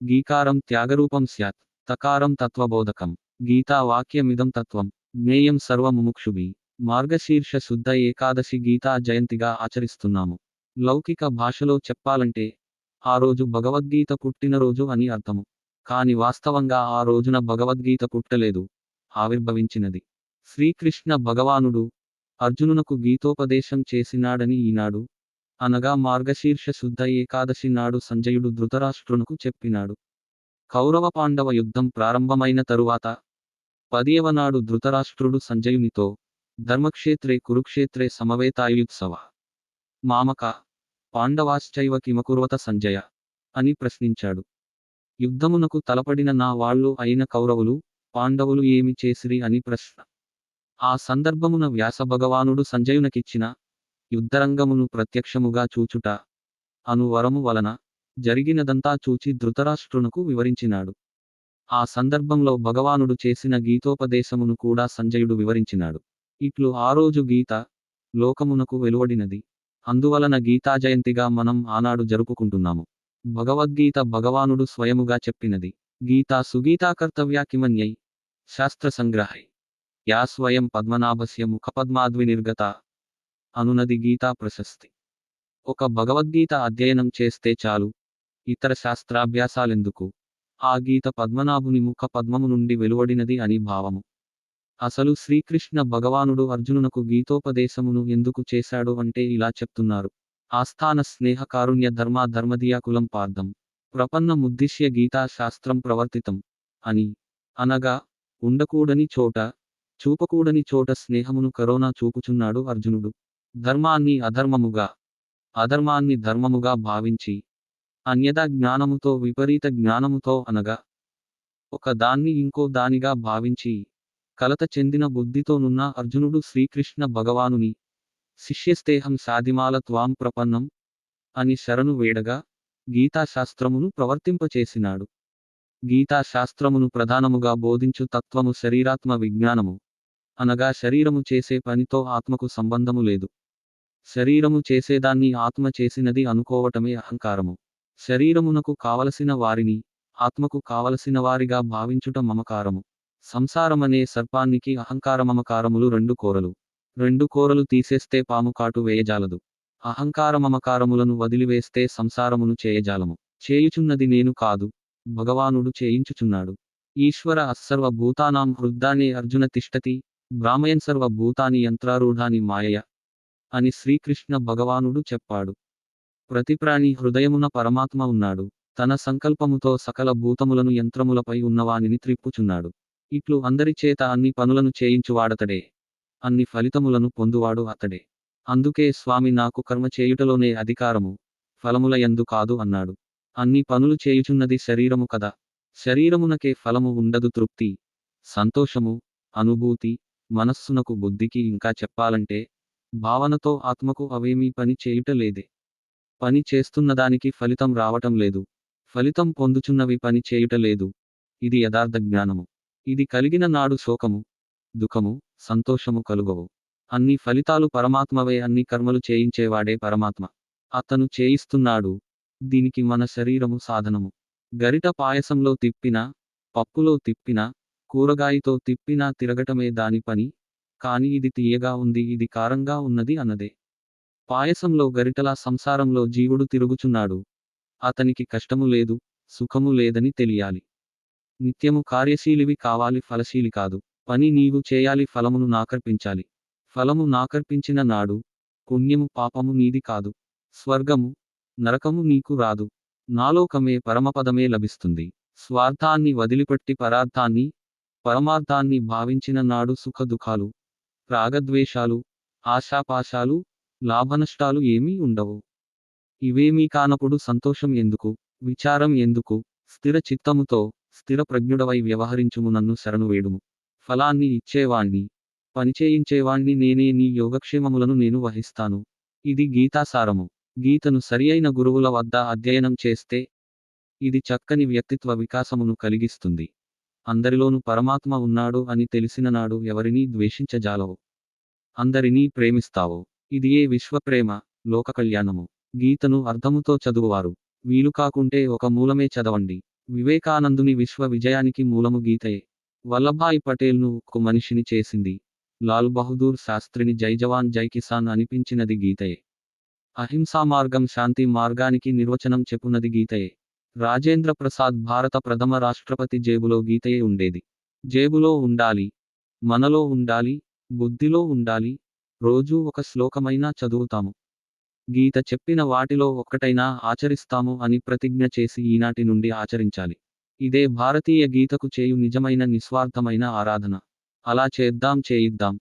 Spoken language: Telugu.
గీకారం త్యాగరూపం స్యాత్ తకారం తత్వబోధకం. గీతా వాక్యమిదం తత్వం జ్ఞేయం సర్వముముక్షుభి. మార్గశీర్ష శుద్ధ ఏకాదశి గీతా జయంతిగా ఆచరిస్తున్నాము. లౌకిక భాషలో చెప్పాలంటే ఆ రోజు భగవద్గీత పుట్టినరోజు అని అర్థము. కాని వాస్తవంగా ఆ రోజున భగవద్గీత పుట్టలేదు ఆవిర్భవించినది. శ్రీకృష్ణ భగవానుడు అర్జునునకు గీతోపదేశం చేసినాడని ఈనాడు అనగా మార్గశీర్ష శుద్ధ ఏకాదశి నాడు సంజయుడు ధృతరాష్ట్రునకు చెప్పినాడు. కౌరవ పాండవ యుద్ధం ప్రారంభమైన తరువాత పదియవ నాడు ధృతరాష్ట్రుడు సంజయునితో ధర్మక్షేత్రే కురుక్షేత్రే సమవేతాయుత్సవ. మామక పాండవాశ్చైవ కిమకుర్వత సంజయ అని ప్రశ్నించాడు. యుద్ధమునకు తలపడిన నా వాళ్ళు అయిన కౌరవులు పాండవులు ఏమి చేసిరి అని ప్రశ్న. ఆ సందర్భమున వ్యాస భగవానుడు సంజయునకిచ్చిన యుద్ధరంగమును ప్రత్యక్షముగా చూచుట అను వరము వలన జరిగినదంతా చూచి ధృతరాష్ట్రునకు వివరించినాడు. ఆ సందర్భంలో భగవానుడు చేసిన గీతోపదేశమును కూడా సంజయుడు వివరించినాడు. ఇట్లు ఆ రోజు గీత లోకమునకు వెలువడినది. అందువలన గీతా జయంతిగా మనం ఆనాడు జరుపుకుంటున్నాము. భగవద్గీత భగవానుడు స్వయముగా చెప్పినది. గీతా సుగీతా కర్తవ్యా కిమన్యై? శాస్త్ర సంగ్రహై యా స్వయం పద్మనాభస్య ముఖపద్మాద్వి నిర్గత అనునది గీతా ప్రశస్తి. ఒక భగవద్గీత అధ్యయనం చేస్తే చాలు. ఇతర శాస్త్రాభ్యాసాలెందుకు? ఆ గీత పద్మనాభుని ముఖ పద్మము నుండి వెలువడినది అని భావము. అసలు శ్రీకృష్ణ భగవానుడు అర్జునునకు గీతోపదేశమును ఎందుకు చేశాడు అంటే ఇలా చెప్తున్నారు. ఆస్థాన స్నేహ కారుణ్య ధర్మ ధర్మదియాకులం పార్థం. ప్రపన్న ముద్దిశ్య గీతా శాస్త్రం ప్రవర్తితం. అని. అనగా ఉండకూడని చోట చూపకూడని చోట స్నేహమును కరోనా చూపుచున్నాడు అర్జునుడు. ధర్మాన్ని అధర్మముగా అధర్మాన్ని ధర్మముగా భావించి అన్యదా జ్ఞానముతో విపరీత జ్ఞానముతో అనగా ఒక దాన్ని ఇంకో దానిగా భావించి కలత చెందిన బుద్ధితోనున్న అర్జునుడు శ్రీకృష్ణ భగవానుని శిష్యస్తేహం సాధిమాల త్వాం ప్రపన్నం అని శరణు వేడగా గీతాశాస్త్రమును ప్రవర్తింపచేసినాడు. గీతాశాస్త్రమును ప్రధానముగా బోధించు తత్వము శరీరాత్మ విజ్ఞానము. అనగా శరీరము చేసే పనితో ఆత్మకు సంబంధము లేదు. శరీరము చేసేదాన్ని ఆత్మ చేసినది అనుకోవటమే అహంకారము. శరీరమునకు కావలసిన వారిని ఆత్మకు కావలసిన వారిగా భావించుట మమకారము. సంసారమనే సర్పానికి అహంకారమమకారములు రెండు కోరలు. రెండు కోరలు తీసేస్తే పాము కాటు వేయజాలదు. అహంకారమమకారములను వదిలివేస్తే సంసారమును చేయజాలము. చేయుచున్నది నేను కాదు భగవానుడు చేయించుచున్నాడు. ఈశ్వర అస్సర్వ భూతానాం హృద్దానే అర్జున తిష్టతి బ్రాహ్మయన్ సర్వ భూతాని యంత్రారూఢాని మాయయ అని శ్రీకృష్ణ భగవానుడు చెప్పాడు. ప్రతి ప్రాణి హృదయమున పరమాత్మ ఉన్నాడు. తన సంకల్పముతో సకల భూతములను యంత్రములపై ఉన్నవానిని త్రిప్పుచున్నాడు. ఇట్లు అందరి చేత అన్ని పనులను చేయించువాడతడే. అన్ని ఫలితములను పొందువాడు అతడే. అందుకే స్వామి నాకు కర్మ చేయుటలోనే అధికారము ఫలముల ఎందు కాదు అన్నాడు. అన్ని పనులు చేయుచున్నది శరీరము కదా. శరీరమునకే ఫలము ఉండదు తృప్తి సంతోషము అనుభూతి మనస్సునకు బుద్ధికి ఇంకా చెప్పాలంటే భావనతో ఆత్మకు అవేమీ పని చేయుట లేదే. పని చేస్తున్నదానికి ఫలితం రావటం లేదు. ఫలితం పొందుచున్నవి పని చేయుట లేదు. ఇది యథార్థ జ్ఞానము. ఇది కలిగిన నాడు శోకము దుఃఖము సంతోషము కలుగవు. అన్ని ఫలితాలు పరమాత్మవే అన్ని కర్మలు చేయించేవాడే పరమాత్మ. అతను చేయిస్తున్నాడు. దీనికి మన శరీరము సాధనము. గరిట పాయసంలో తిప్పినా పప్పులో తిప్పినా కూరగాయతో తిప్పినా తిరగటమే దాని పని కాని ఇది తీయగా ఉంది ఇది కారంగా ఉన్నది అన్నదే. పాయసంలో గరిటలా సంసారంలో జీవుడు తిరుగుచున్నాడు. అతనికి కష్టము లేదు సుఖము లేదని తెలియాలి. నిత్యము కార్యశీలివి కావాలి ఫలశీలి కాదు. పని నీవు చేయాలి ఫలమును నాకర్పించాలి. ఫలము నాకర్పించిన నాడు పుణ్యము పాపము నీది కాదు. స్వర్గము నరకము నీకు రాదు. నాలోకమే పరమపదమే లభిస్తుంది. స్వార్థాన్ని వదిలిపెట్టి పరార్థాన్ని పరమార్థాన్ని భావించిన నాడు సుఖదుఖాలు రాగద్వేషాలు ఆశాపాశాలు లాభనష్టాలు ఏమీ ఉండవు. ఇవేమీ కానప్పుడు సంతోషం ఎందుకు విచారం ఎందుకు స్థిర చిత్తముతో స్థిర ప్రజ్ఞుడవై వ్యవహరించుము నన్ను శరణు వేడుము. ఫలాన్ని ఇచ్చేవాణ్ణి పనిచేయించేవాణ్ణి నేనే నీ యోగక్షేమములను నేను వహిస్తాను. ఇది గీతాసారము గీతను సరియైన గురువుల వద్ద అధ్యయనం చేస్తే ఇది చక్కని వ్యక్తిత్వ వికాసమును కలిగిస్తుంది. అందరిలోనూ పరమాత్మ ఉన్నాడు అని తెలిసిన నాడు ఎవరినీ ద్వేషించజాలవు. అందరినీ ప్రేమిస్తావు. ఇదియే విశ్వప్రేమ? లోక కళ్యాణము. గీతను అర్థముతో చదువువారు. వీలు కాకుంటే ఒక మూలమే చదవండి. వివేకానందుని విశ్వ విజయానికి మూలము గీతయే వల్లభాయ్ పటేల్ను ఒక్క మనిషిని చేసింది. లాల్ బహదూర్ శాస్త్రిని జై జవాన్ జై కిసాన్ అనిపించినది గీతయే అహింసా మార్గం శాంతి మార్గానికి నిర్వచనం చెప్పునది గీతయే రాజేంద్ర ప్రసాద్ భారత ప్రథమ రాష్ట్రపతి జేబులో గీతయే ఉండేది. జేబులో ఉండాలి మనలో ఉండాలి బుద్ధిలో ఉండాలి రోజూ ఒక శ్లోకమైనా చదువుతాము. గీత చెప్పిన వాటిలో ఒక్కటైనా ఆచరిస్తాము అని ప్రతిజ్ఞ చేసి ఈనాటి నుండి ఆచరించాలి. ఇదే భారతీయ గీతకు చేయు నిజమైన నిస్వార్థమైన ఆరాధన. అలా చేద్దాం చేయిద్దాం.